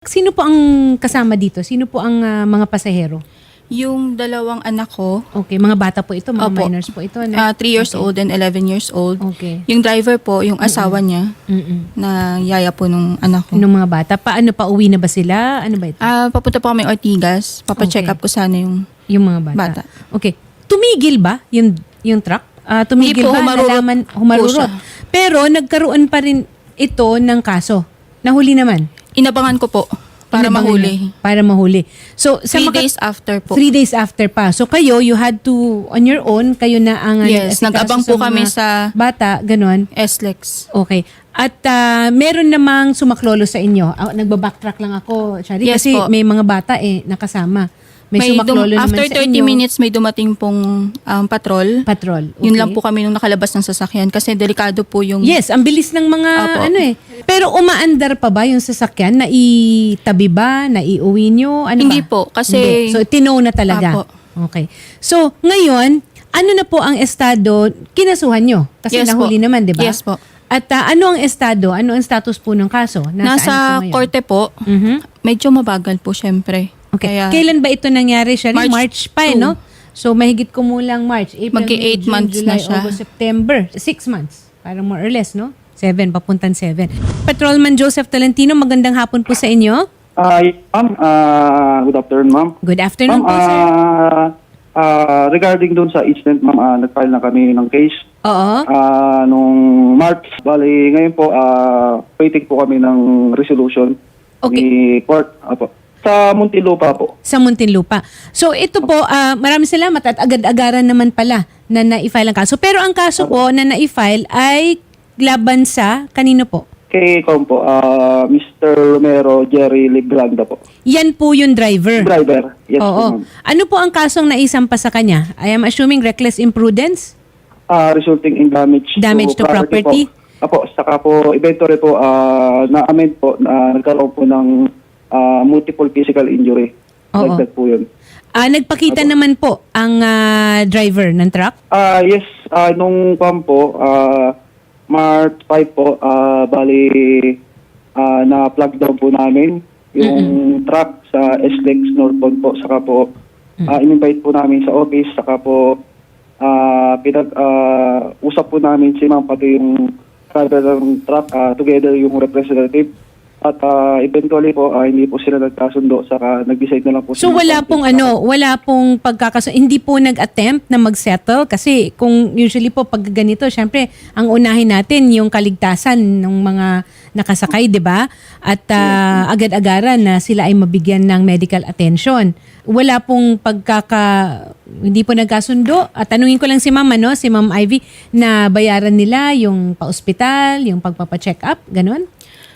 Sino po ang kasama dito? Sino po ang ah, mga pasahero? Yung dalawang anak ko, Okay, mga bata po ito, mga Opo. minors po ito. na- 3 years Okay. old and 11 years old. Okay. Yung driver po, yung asawa niya, Mm-mm. na yaya po nung anak ko. Nung mga bata, paano pa uwi na ba sila? Ano ba ito? Ah, papunta po kami Ortigas. Papacheck Okay. up ko sana yung yung mga bata. bata. Okay. Tumigil ba yung yung truck? Ah, tumigil Hindi po, ba? humarurot Nalaman, po humarurot. siya. Pero nagkaroon pa rin ito ng kaso. Nahuli naman. Inabangan ko po para Inabangan mahuli. niya. Para mahuli. So, sa Three maka- days after po. Three days after pa. So kayo, you had to, on your own, kayo na ang Yes, nag-abang po kami mga sa bata, ganon. SLEX. Okay. At ah, meron namang sumaklolo sa inyo. Ah, nagba-backtrack lang ako, Shari, Yes kasi po. may mga bata eh nakasama. May, May sumaklolo dum- naman after sa 30 inyo. minutes may dumating pong um, patrol. Patrol. Yun Okay. lang po kami nung nakalabas ng sasakyan kasi delikado po yung Yes, ang bilis ng mga Opo. ano eh. Pero umaandar pa ba yung sasakyan? Na itabi ba? Na iuwi nyo? Ano Hindi ba? po, kasi- Hindi. So, tinow na talaga. Apo. Okay. So, ngayon, ano na po ang estado? Kinasuhan nyo? Kasi Yes nahuli po. naman, di ba? Yes po. At ah, ano ang estado? Ano ang status po ng kaso? Nasa ito ngayon? korte po. Mhm. Medyo mabagal po syempre. Okay. Kaya Kailan ba ito nangyari, Shari? March, March pa, eh, 2. no? So, mahigit kumulang March, April, Magki May, eight June, months July, na siya. August, September. Six months. Parang more or less, no? Seven, papuntan seven. Patrolman Joseph Talentino, magandang hapon po sa inyo. Ah, yes, ma'am, ah, good afternoon, ma'am. Good afternoon Ma'am, po, sir. ah, ah, regarding doon sa incident, ma'am, ah, nag-file na kami ng case Oo. ah, nung March. Bali, ngayon po, ah, waiting po kami ng resolution Okay. ni court. Apo. Sa Muntinlupa po. Sa Muntinlupa. So, ito po, ah, maraming salamat at agad-agaran naman pala na na-file ang kaso. Pero ang kaso po na na-file ay laban sa, kanino po? Kay Kom po, ah, Mr. Romero Jerry Ligranda po. Yan po yung driver. Driver. Yes po, Oo. ma'am. Ano po ang kasong naisampa sa kanya? I am assuming reckless imprudence? Ah, resulting in damage, Damage to property? Po. Apo, saka po, eventually po, ah, na-amend po, na nagkaroon po ng ah, multiple physical injury. Oo. Dagdag po yun. Ah, nagpakita naman po ang ah, driver ng truck? Ah, yes, ah, nung pam po, ah, March 5 po, ah, bali, ah, na-plug down po namin yung truck sa SLEX Northbound po, saka po, ah, in-invite po namin sa office, saka po, ah, pinag, ah, usap po namin si ma'am pati yung driver ng truck, ah, together yung representative. At ah, eventually po, ah, hindi po sila nagkasundo, saka nag-decide na lang po So sila wala pong ano, wala pong pagkakaso, hindi po nag-attempt na mag-settle kasi kung usually po pag ganito, syempre ang unahin natin yung kaligtasan ng mga nakasakay, 'di ba? At ah, agad-agaran na sila ay mabigyan ng medical attention. Wala pong pagkaka hindi po nagkasundo. At tanungin ko lang si Ma'am ano, si Ma'am Ivy na bayaran nila yung pa-ospital, yung pagpapa-check up, ganun?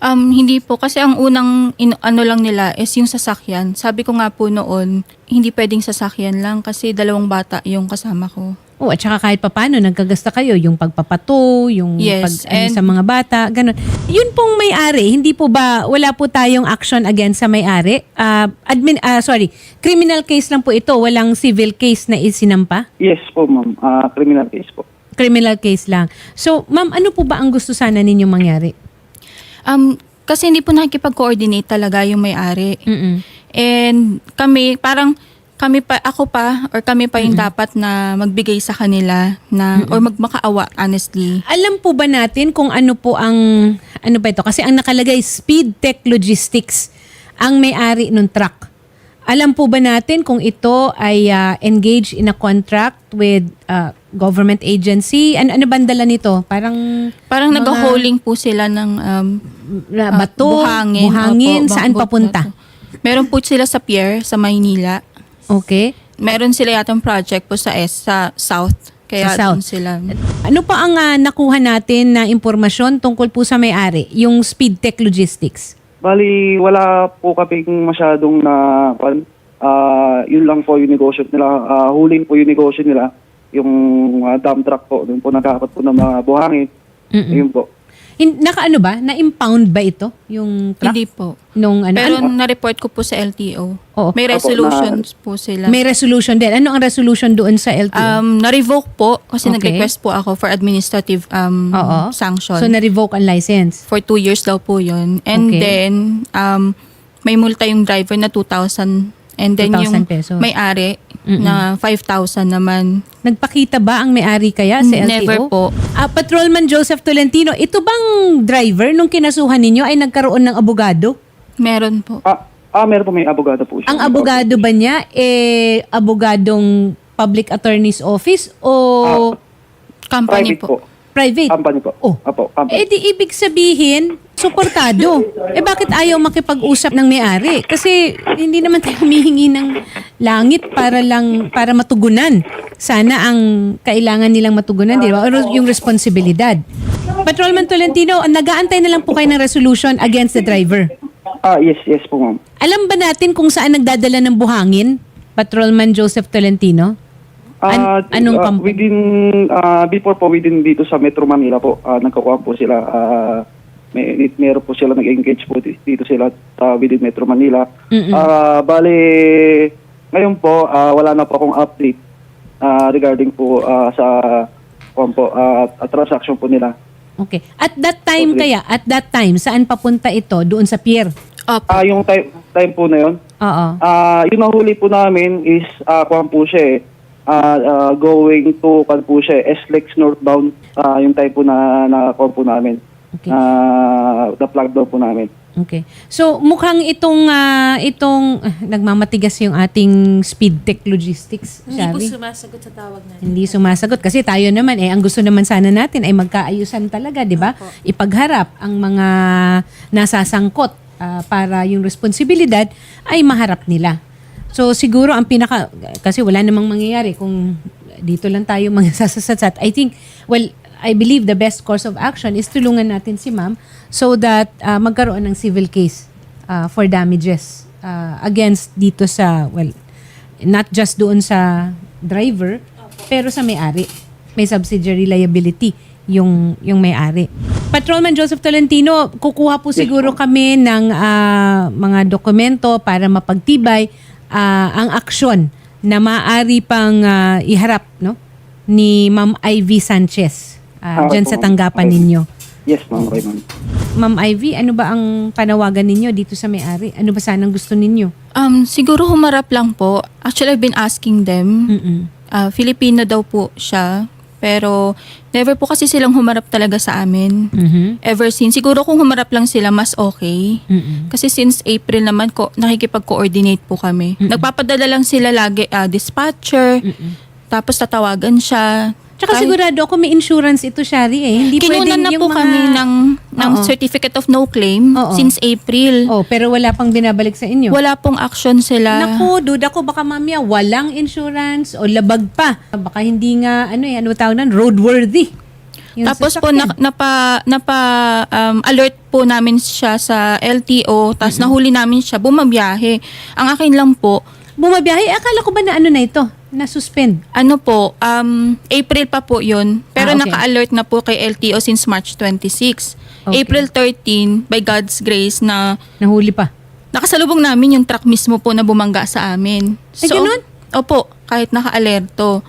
Um, hindi po. Kasi ang unang in- ano lang nila is yung sasakyan. Sabi ko nga po noon, hindi pwedeng sasakyan lang kasi dalawang bata yung kasama ko. Oh, at saka kahit papano, nagkagasta kayo, yung pagpapato, yung Yes, pag, ano, and- sa mga bata, ganun. Yun pong may-ari, hindi po ba, wala po tayong action against sa may-ari? Ah, admin, ah, sorry, criminal case lang po ito, walang civil case na isinampa? Yes po, ma'am. Ah, criminal case po. Criminal case lang. So, ma'am, ano po ba ang gusto sana ninyong mangyari? Um, kasi hindi po nakikipag-coordinate talaga yung may-ari. Mm-mm. And kami, parang kami pa, ako pa, or kami pa yung dapat na magbigay sa kanila na, or magmakaawa, honestly. Alam po ba natin kung ano po ang, ano ba ito? Kasi ang nakalagay, Speed Tech Logistics, ang may-ari ng truck. Alam po ba natin kung ito ay ah, engaged in a contract with ah, government agency? Ano, ano ba ang dala nito? Parang Parang Mga- nag-hauling po sila ng um, na ah, bato, buhangin. buhangin, Opo, saan bangkot papunta? bato. Meron po sila sa pier, sa Maynila. Okay. Meron sila yatang project po sa S, sa South. Kaya Sa South. sila. Ano pa ang ah, nakuha natin na impormasyon tungkol po sa may-ari? Yung Speed Tech Logistics. Bali, wala po kaming masyadong na, pan, ah, yun lang po yung negosyo nila. Ah, huling po yung negosyo nila, yung ah, dump truck po, yung po nagkakapat po ng mga buhangin. Mm-mm. Yun po. In, naka ano ba? Na-impound ba ito? Yung truck? Hindi po. Nung ano? Pero ano? na-report ko po sa LTO. Oo. May resolutions po sila. May resolution din. Ano ang resolution doon sa LTO? Um, na-revoke po kasi Okay. nag-request po ako for administrative um, Oo. sanction. So, na-revoke ang license. for two years daw po yun. And Okay. then, um, may multa yung driver na 2,000 and then 2,000 yung pesos. may-ari Mm-mm. na 5,000 naman. Nagpakita ba ang may-ari kaya sa LTO? Never po. Ah, Patrolman Joseph Tolentino, ito bang driver nung kinasuhan ninyo ay nagkaroon ng abogado? Meron po. Ah, ah, meron po may abogado po siya. Ang abogado ba niya eh abogadong public attorney's office o Company Private po. po. Private? Company po. Oh. Apo, company. Eh di ibig sabihin, suportado. Eh bakit ayaw makipag-usap ng may-ari? Kasi hindi naman tayo humihingi ng langit para lang para matugunan. Sana ang kailangan nilang matugunan, di ba? O yung responsibilidad. Patrolman Tolentino, nag-aantay na lang po kayo ng resolution against the driver. Ah, yes, yes po ma'am. Alam ba natin kung saan nagdadala ng buhangin? Patrolman Joseph Tolentino? Ah, An- anong kampo? within ah, before po within dito sa Metro Manila po, ah, nagkakuha po sila ah, may meron po sila nag-engage po di- dito sila sa within Metro Manila. Mm-mm. Ah, bale ngayon po ah, wala na po akong update ah, regarding po ah, sa kuwan po ah, transaction po nila. Okay. At that time Okay. kaya, at that time, saan papunta ito? Doon sa pier? Opo. Ah, yung time, time po na yun. Oo. Ah, yung nahuli po namin is ah kuwan po siya eh. Ah, ah, going to kan po siya, eh, SLEX northbound ah, yung time po na na kuwan po namin. Okay. Ah, the plug daw po namin. Okay. So mukhang itong ah, itong ah, nagmamatigas yung ating speed tech logistics, Hindi po sumasagot sa tawag natin. Hindi sumasagot kasi tayo naman eh ang gusto naman sana natin ay magkaayusan talaga, 'di ba? Ipagharap ang mga nasasangkot ah, para yung responsibilidad ay maharap nila. So siguro ang pinaka kasi wala namang mangyayari kung dito lang tayo magsasasatsat. I think well I believe the best course of action is tulungan natin si ma'am so that ah, magkaroon ng civil case ah, for damages ah, against dito sa well not just doon sa driver pero sa may-ari. May subsidiary liability yung yung may-ari. Patrolman Joseph Tolentino, kukuha po siguro kami ng ah, mga dokumento para mapagtibay ah, ang aksyon na maaari pang ah, iharap no ni Ma'am Ivy Sanchez ah, Ah, dyan sa tanggapan ninyo. Yes, ma'am. Okay, ma'am. Ivy, ano ba ang panawagan ninyo dito sa may-ari? Ano ba sanang gusto ninyo? Um, siguro humarap lang po. Actually, I've been asking them. Mm-mm. Ah, Filipino daw po siya. Pero never po kasi silang humarap talaga sa amin. Mhm. Ever since. Siguro kung humarap lang sila, mas okay. Mm-mm. Kasi since April naman, ko, nakikipag-coordinate po kami. Nagpapadala lang sila lagi ah, dispatcher. Tapos tatawagan siya. Tsaka Kahit- sigurado ako may insurance ito, Shari eh. Hindi Kinunan pwedeng na yung po mga... kami ng, ng Oo. certificate of no claim Oo. since April. Oh, pero wala pang binabalik sa inyo. Wala pong action sila. Naku, duda ko baka mamaya walang insurance o labag pa. Baka hindi nga, ano eh, ano tawag nan, roadworthy. Yung Tapos po sasakyan. na, napa napa um, alert po namin siya sa LTO, tapos nahuli namin siya bumabiyahe. Ang akin lang po, Bumabiyahe, eh, akala ko ba na ano na ito? Na-suspend. ano po, um, April pa po 'yun, pero Ah, okay. naka-alert na po kay LTO since March 26. Okay. April 13, by God's grace na Nahuli pa. nakasalubong namin yung truck mismo po na bumangga sa amin. Ay, ganun? Opo, kahit naka-alerto.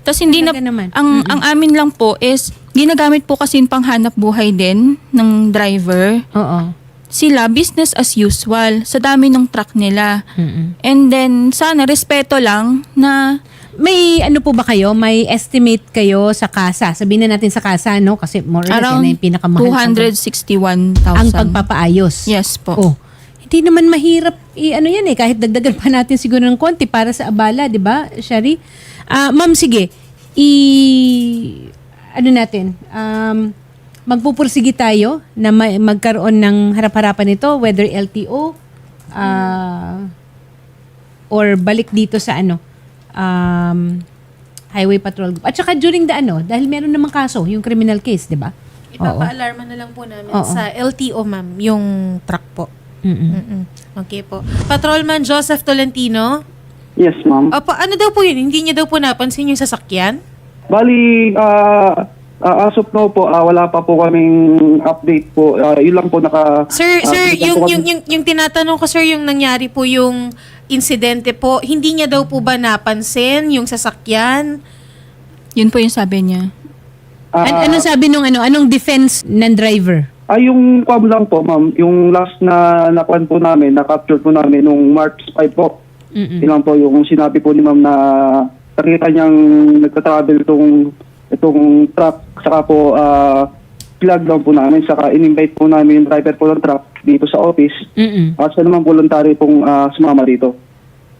Tapos hindi na, Talaga naman. ang, ang amin lang po is, ginagamit po kasi yung panghanap buhay din ng driver. Oo. Sila, business as usual, sa dami ng truck nila. Mm-mm. And then, sana, respeto lang na, May ano po ba kayo? May estimate kayo sa kasa? Sabihin na natin sa kasa, no? Kasi more or less yan around na yung pinakamahal. sa- 261,000. ang pagpapaayos. Yes po. Oh. Hindi naman mahirap i ano yan eh kahit dagdagan pa natin siguro ng konti para sa abala, 'di ba? Shari. Ah, ma'am sige. I ano natin? Um magpupursige tayo na ma- magkaroon ng harap-harapan nito whether LTO ah or balik dito sa ano um Highway Patrol Group. At saka during the ano, dahil meron namang kaso, yung criminal case, 'di ba? Ipapa-alarma na lang po namin Oo. sa LTO, ma'am, yung truck po. Mm-mm. Mm-mm. Okay po. Patrolman Joseph Tolentino. Yes, ma'am. Opo, ano daw po yun? Hindi niya daw po napansin yung sasakyan? Bali, ah ah, as of now po, ah, wala pa po kaming update po. Ah, yun lang po naka... Sir, ah, sir, yung, yung, yung, yung tinatanong ko, sir, yung nangyari po yung insidente po, hindi niya daw po ba napansin yung sasakyan? Yun po yung sabi niya. Ah, An- anong sabi nung ano, anong defense ng driver? Ay, yung kwab lang po, ma'am. Yung last na nakuan po namin, na-capture po namin nung March 5 po. Mm-mm. Yun lang po yung sinabi po ni ma'am na nakita niyang nagta-travel itong, itong truck. Saka po, ah, flag down po namin. Saka in-invite po namin yung driver po ng truck dito sa office. Mm-mm. At siya naman voluntary pong ah, sumama dito.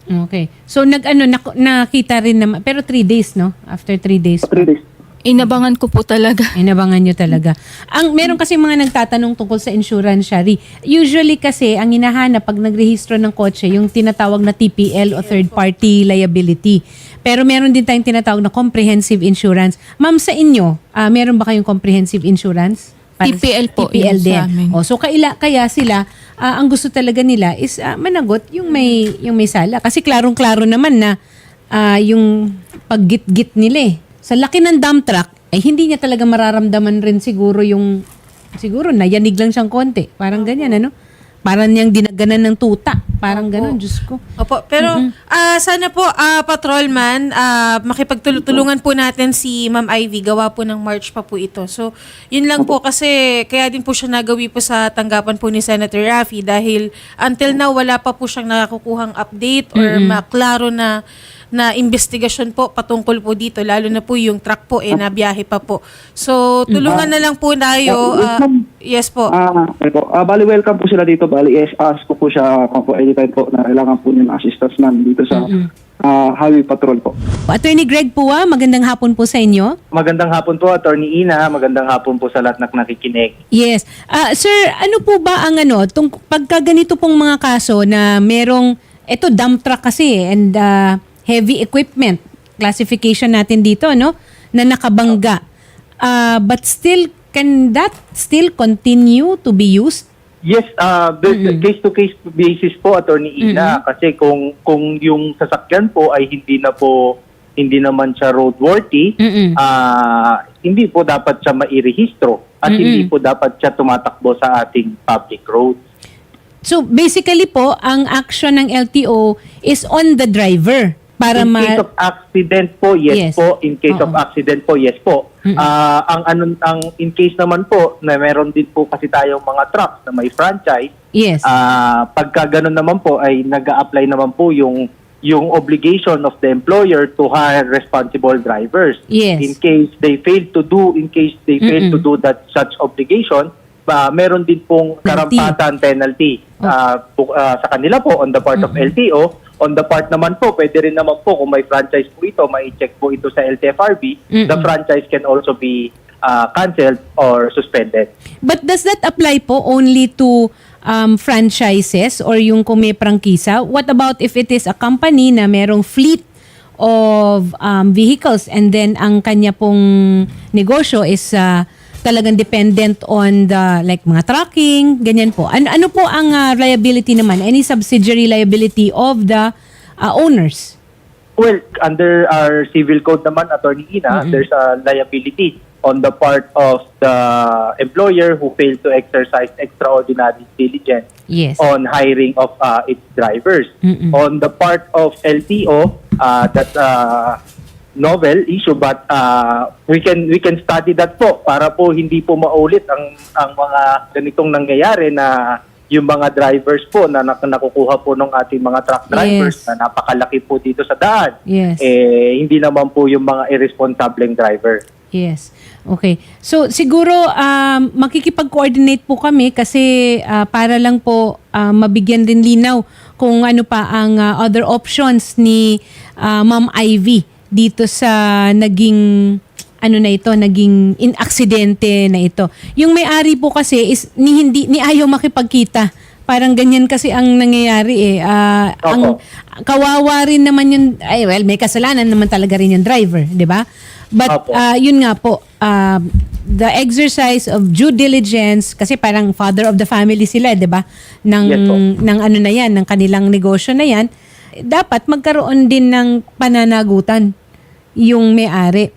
Okay. So nag-ano nak- nakita rin naman pero three days no? After three days. Sa three days. Inabangan ko po talaga. Inabangan nyo talaga. Ang meron kasi mga nagtatanong tungkol sa insurance, Shari. Usually kasi ang hinahanap pag nagrehistro ng kotse, yung tinatawag na TPL o third party liability. Pero meron din tayong tinatawag na comprehensive insurance. Ma'am, sa inyo, ah, meron ba kayong comprehensive insurance? TPL po, TPL yun din. sa amin. O, so kaila, kaya sila, ah, ang gusto talaga nila is ah, managot yung may, yung may sala. Kasi klarong-klaro naman na ah, yung paggit-git nila eh. Sa laki ng dump truck, ay hindi niya talaga mararamdaman rin siguro yung, siguro nayanig lang siyang konti. Parang ganyan, ano? Parang niyang dinaganan ng tuta. Parang ganun, Diyos ko. Opo, pero ah, sana po, ah, patrolman, ah, makipagtulungan po natin si Ma'am Ivy. Gawa po ng March pa po ito. So, yun lang po kasi kaya din po siya nagawi po sa tanggapan po ni Senator Raffy dahil until now wala pa po siyang nakakukuhang update or maklaro na na investigasyon po patungkol po dito lalo na po yung truck po eh na biyahe pa po. So tulungan na lang po tayo. ah, yes po. Ah, okay po. Ah, bali, welcome po sila dito. Bali, yes, ask ko po siya kung po anytime po na kailangan po niya ng assistance namin dito sa ah, highway patrol po. Attorney Greg Pua, magandang hapon po sa inyo. Magandang hapon po, Attorney Ina. Magandang hapon po sa lahat na nakikinig. Yes. Ah, sir, ano po ba ang ano, tung, pagka ganito pong mga kaso na merong, eto dump truck kasi eh, and ah, heavy equipment, classification natin dito, no? Na nakabangga. Ah, but still, can that still continue to be used? Yes, uh, case to case basis po Attorney Ina kasi kung kung yung sasakyan po ay hindi na po hindi naman siya roadworthy, Mm-mm. ah hindi po dapat siya mairehistro at Mm-mm. hindi po dapat siya tumatakbo sa ating public road. So, basically po, ang action ng LTO is on the driver para in ma... case of accident po, yes, Yes. po. In case of Oo. accident po, yes po. Ah, ang ano ang in case naman po na meron din po kasi tayong mga trucks na may franchise, yes. Ah, pagka ganun naman po ay nag-a-apply naman po yung yung obligation of the employer to hire responsible drivers. Yes. In case they fail to do, in case they fail to do that such obligation, ba meron din pong Penalty. karampatan penalty Oh. ah, bu- ah, sa kanila po on the part of LTO. On the part naman po, pwede rin naman po kung may franchise po ito, mai-check po ito sa LTFRB, the Mm-mm. franchise can also be ah, canceled or suspended. But does that apply po only to um, franchises or yung kung may prangkisa? What about if it is a company na merong fleet of um, vehicles and then ang kanya pong negosyo is uh, talagang dependent on the like mga trucking, ganyan po. Ano, ano po ang uh, liability naman? Any subsidiary liability of the uh, owners? Well, under our civil code naman, Attorney Ina, there's a liability on the part of the employer who failed to exercise extraordinary diligence Yes. on hiring of uh, its drivers. Mm-mm. On the part of LTO, uh, that's a novel issue but uh, we can we can study that po para po hindi po maulit ang ang mga ganitong nangyayari na yung mga drivers po na nak- nakukuha po ng ating mga truck drivers Yes. na napakalaki po dito sa daan Yes. eh hindi naman po yung mga irresponsibleng driver. Yes. Okay. So siguro um, makikipag-coordinate po kami kasi ah, para lang po ah, mabigyan din linaw kung ano pa ang ah, other options ni ah, Ma'am Ivy dito sa naging ano na ito, naging inaksidente na ito. Yung may-ari po kasi is ni hindi ni ayaw makipagkita. Parang ganyan kasi ang nangyayari eh. Ah, Opo. ang kawawa rin naman yung ay well, may kasalanan naman talaga rin yung driver, 'di ba? But Opo. ah, yun nga po, um, the exercise of due diligence kasi parang father of the family sila, 'di ba? Ng Yes po. ng ano na 'yan, ng kanilang negosyo na 'yan, dapat magkaroon din ng pananagutan yung may-ari.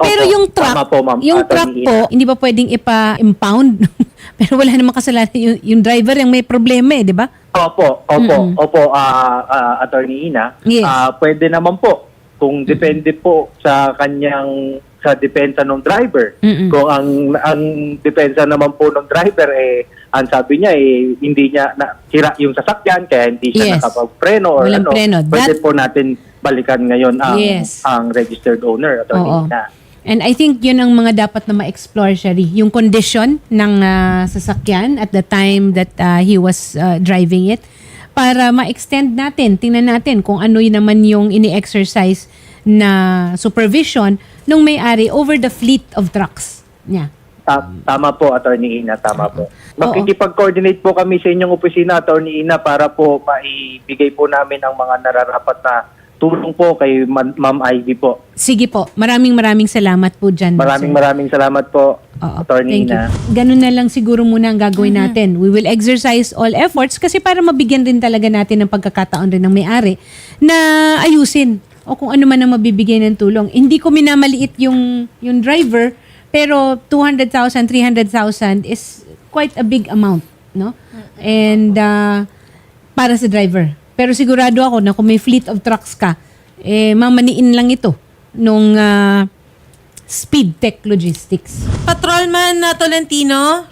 Pero Opo. yung truck, Tama po, ma'am. yung Attorney truck po, hindi ba pwedeng ipa-impound? Pero wala namang kasalanan yung, yung driver yung may problema eh, di ba? Opo, opo, opo, ah ah, Attorney Ina. Yes. Ah, pwede naman po kung depende po sa kanyang sa depensa ng driver. Mm-mm. Kung ang ang depensa naman po ng driver eh ang sabi niya eh hindi niya na sira yung sasakyan kaya hindi siya Yes. nakapagpreno or Walang ano. preno. Pwede That- po natin balikan ngayon ang Yes. ang registered owner attorney Oo. na. And I think yun ang mga dapat na ma-explore, Shari. Yung condition ng ah, sasakyan at the time that ah, he was ah, driving it para ma-extend natin, tingnan natin kung ano yun naman yung ini-exercise na supervision nung may-ari over the fleet of trucks niya. Ta- tama po, Attorney Ina, tama po. Oo. Makikipag-coordinate po kami sa inyong opisina, Attorney Ina, para po maibigay po namin ang mga nararapat na tulong po kay Ma- Ma'am Ivy po. Sige po, maraming maraming salamat po dyan. Maraming sir. maraming salamat po, Oo, Attorney thank Ina. you. Ganun na lang siguro muna ang gagawin natin. We will exercise all efforts kasi para mabigyan rin talaga natin ng pagkakataon rin ng may-ari na ayusin o kung ano man ang mabibigay ng tulong. Hindi ko minamaliit yung, yung driver pero 200,000, 300,000 is quite a big amount. no And uh, para sa driver. Pero sigurado ako na kung may fleet of trucks ka, eh, mamaniin lang ito nung uh, Speed Tech Logistics. Patrolman na Tolentino.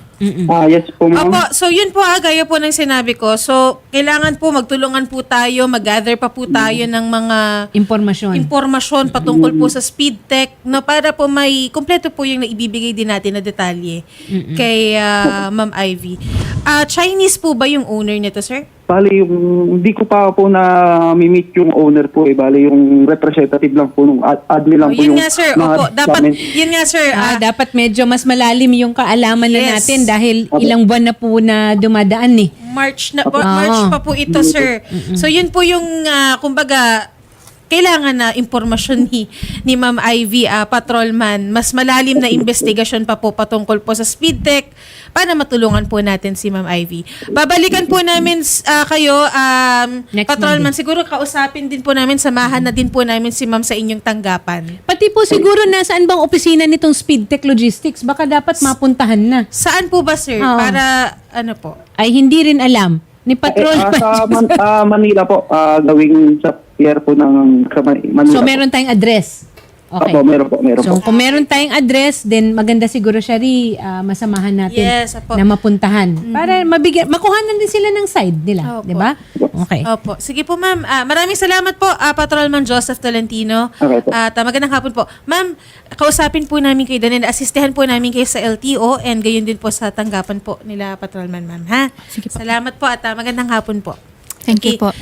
Ah, yes po, ma'am. Opo, so yun po ah, gaya po ng sinabi ko. So, kailangan po magtulungan po tayo, mag-gather pa po tayo ng mga Impormasyon. impormasyon patungkol po sa speed tech no para po may kumpleto po yung naibibigay din natin na detalye kay ah, Ma'am Ivy. Ah, Chinese po ba yung owner nito, sir? Bali, yung, hindi ko pa po na meet yung owner po eh. Bali, yung representative lang po, nung ad- admin lang Oh, po yun yung... nga, sir. mga Opo, dapat, namin. yun nga, sir. Ah, ah, dapat medyo mas malalim yung kaalaman na Yes. natin dahil Opo. ilang buwan na po na dumadaan eh. March na Opo. March Ah. pa po ito, sir. So yun po yung ah, kumbaga kailangan na impormasyon ni ni Ma'am Ivy ah, patrolman mas malalim na investigasyon pa po patungkol po sa speed tech para matulungan po natin si Ma'am Ivy. Babalikan po namin ah, kayo um, Next patrolman siguro kausapin din po namin samahan na din po namin si Ma'am sa inyong tanggapan. Pati po siguro nasaan bang opisina nitong Speed Tech Logistics? Baka dapat mapuntahan na. Saan po ba sir Oo. para ano po? Ay hindi rin alam. Ni Eh, Patrol. ah, sa Man- ah, Manila po, ah, gawing sa pier po ng sa Manila so meron tayong address. Okay. Opo, meron po, meron So po. kung meron tayong address, then maganda siguro siya ri ah, masamahan natin Yes, apo. na mapuntahan. Para mabigyan, makuhanan din sila ng side nila. Opo. Di ba? Okay. Opo. Sige po, ma'am. Ah, maraming salamat po, ah, Patrolman Joseph Tolentino. Okay po. At ah, magandang hapon po. Ma'am, kausapin po namin kayo doon and asistehan po namin kayo sa LTO and gayon din po sa tanggapan po nila Patrolman, ma'am. Ha? Sige po. Salamat po at ah, magandang hapon po. Thank you po.